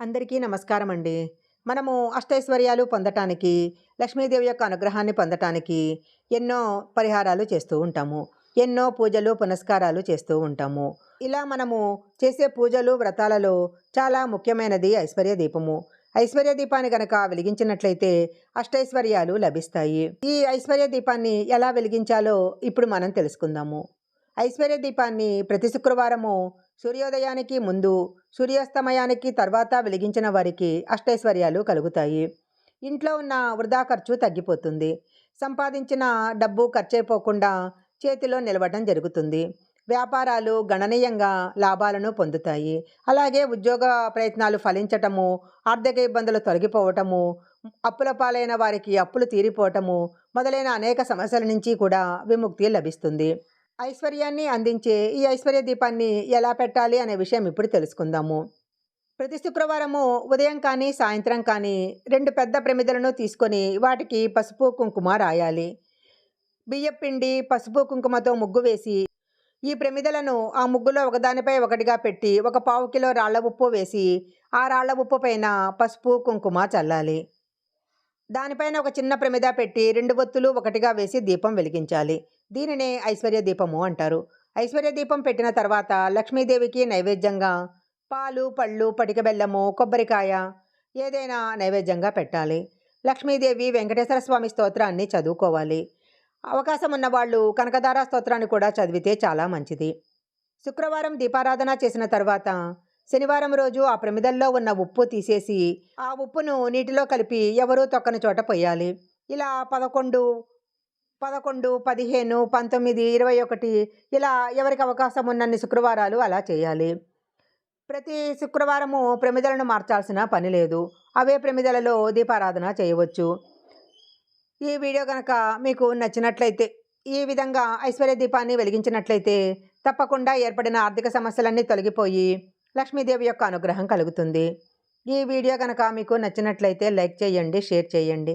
అందరికీ నమస్కారం అండి మనము అష్టైశ్వర్యాలు పొందటానికి లక్ష్మీదేవి యొక్క అనుగ్రహాన్ని పొందటానికి ఎన్నో పరిహారాలు చేస్తూ ఉంటాము. ఎన్నో పూజలు పునస్కారాలు చేస్తూ ఉంటాము. ఇలా మనము చేసే పూజలు వ్రతాలలో చాలా ముఖ్యమైనది ఐశ్వర్య దీపము. ఐశ్వర్య దీపాన్ని గనక వెలిగించినట్లయితే అష్టైశ్వర్యాలు లభిస్తాయి. ఈ ఐశ్వర్య దీపాన్ని ఎలా వెలిగించాలో ఇప్పుడు మనం తెలుసుకుందాము. ఐశ్వర్య దీపాన్ని ప్రతి శుక్రవారము సూర్యోదయానికి ముందు సూర్యాస్తమయానికి తర్వాత వెలిగించిన వారికి అష్టైశ్వర్యాలు కలుగుతాయి. ఇంట్లో ఉన్న వృధా ఖర్చు తగ్గిపోతుంది. సంపాదించిన డబ్బు ఖర్చైపోకుండా చేతిలో నిలవడం జరుగుతుంది. వ్యాపారాలు గణనీయంగా లాభాలను పొందుతాయి. అలాగే ఉద్యోగ ప్రయత్నాలు ఫలించటము ఆర్థిక ఇబ్బందులు తొలగిపోవటము అప్పుల పాలైన వారికి అప్పులు తీరిపోవటము మొదలైన అనేక సమస్యల నుంచి కూడా విముక్తి లభిస్తుంది. ఐశ్వర్యాన్ని అందించే ఈ ఐశ్వర్య దీపాన్ని ఎలా పెట్టాలి అనే విషయం ఇప్పుడు తెలుసుకుందాము. ప్రతి శుక్రవారము ఉదయం కానీ సాయంత్రం కానీ రెండు పెద్ద ప్రమిదలను తీసుకొని వాటికి పసుపు కుంకుమ రాయాలి. బియ్యపిండి పసుపు కుంకుమతో ముగ్గు వేసి ఈ ప్రమిదలను ఆ ముగ్గులో ఒకదానిపై ఒకటిగా పెట్టి ఒక పావు కిలో రాళ్ళ ఉప్పు వేసి ఆ రాళ్ళ ఉప్పు పైన పసుపు కుంకుమ చల్లాలి. దానిపైన ఒక చిన్న ప్రమిద పెట్టి రెండు ఒత్తులు ఒకటిగా వేసి దీపం వెలిగించాలి. దీనినే ఐశ్వర్య దీపము అంటారు. ఐశ్వర్య దీపం పెట్టిన తర్వాత లక్ష్మీదేవికి నైవేద్యంగా పాలు పళ్ళు పటిక బెల్లము కొబ్బరికాయ ఏదైనా నైవేద్యంగా పెట్టాలి. లక్ష్మీదేవి వెంకటేశ్వర స్వామి స్తోత్రాన్ని చదువుకోవాలి. అవకాశం ఉన్నవాళ్ళు కనకదార స్తోత్రాన్ని కూడా చదివితే చాలా మంచిది. శుక్రవారం దీపారాధన చేసిన తర్వాత శనివారం రోజు ఆ ప్రమిదల్లో ఉన్న ఉప్పు తీసేసి ఆ ఉప్పును నీటిలో కలిపి ఎవరూ తొక్కని చోట పోయాలి ఇలా పదకొండు పదకొండు పదిహేను పంతొమ్మిది ఇరవై ఒకటి ఇలా ఎవరికి అవకాశం ఉన్నన్ని శుక్రవారాలు అలా చేయాలి. ప్రతి శుక్రవారము ప్రమిదలను మార్చాల్సిన పని లేదు. అవే ప్రమిదలలో దీపారాధన చేయవచ్చు. ఈ వీడియో కనుక మీకు నచ్చినట్లయితే ఈ విధంగా ఐశ్వర్య దీపాన్ని వెలిగించినట్లయితే తప్పకుండా ఏర్పడిన ఆర్థిక సమస్యలన్నీ తొలగిపోయి లక్ష్మీదేవి యొక్క అనుగ్రహం కలుగుతుంది. ఈ వీడియో కనుక మీకు నచ్చినట్లయితే లైక్ చేయండి షేర్ చేయండి.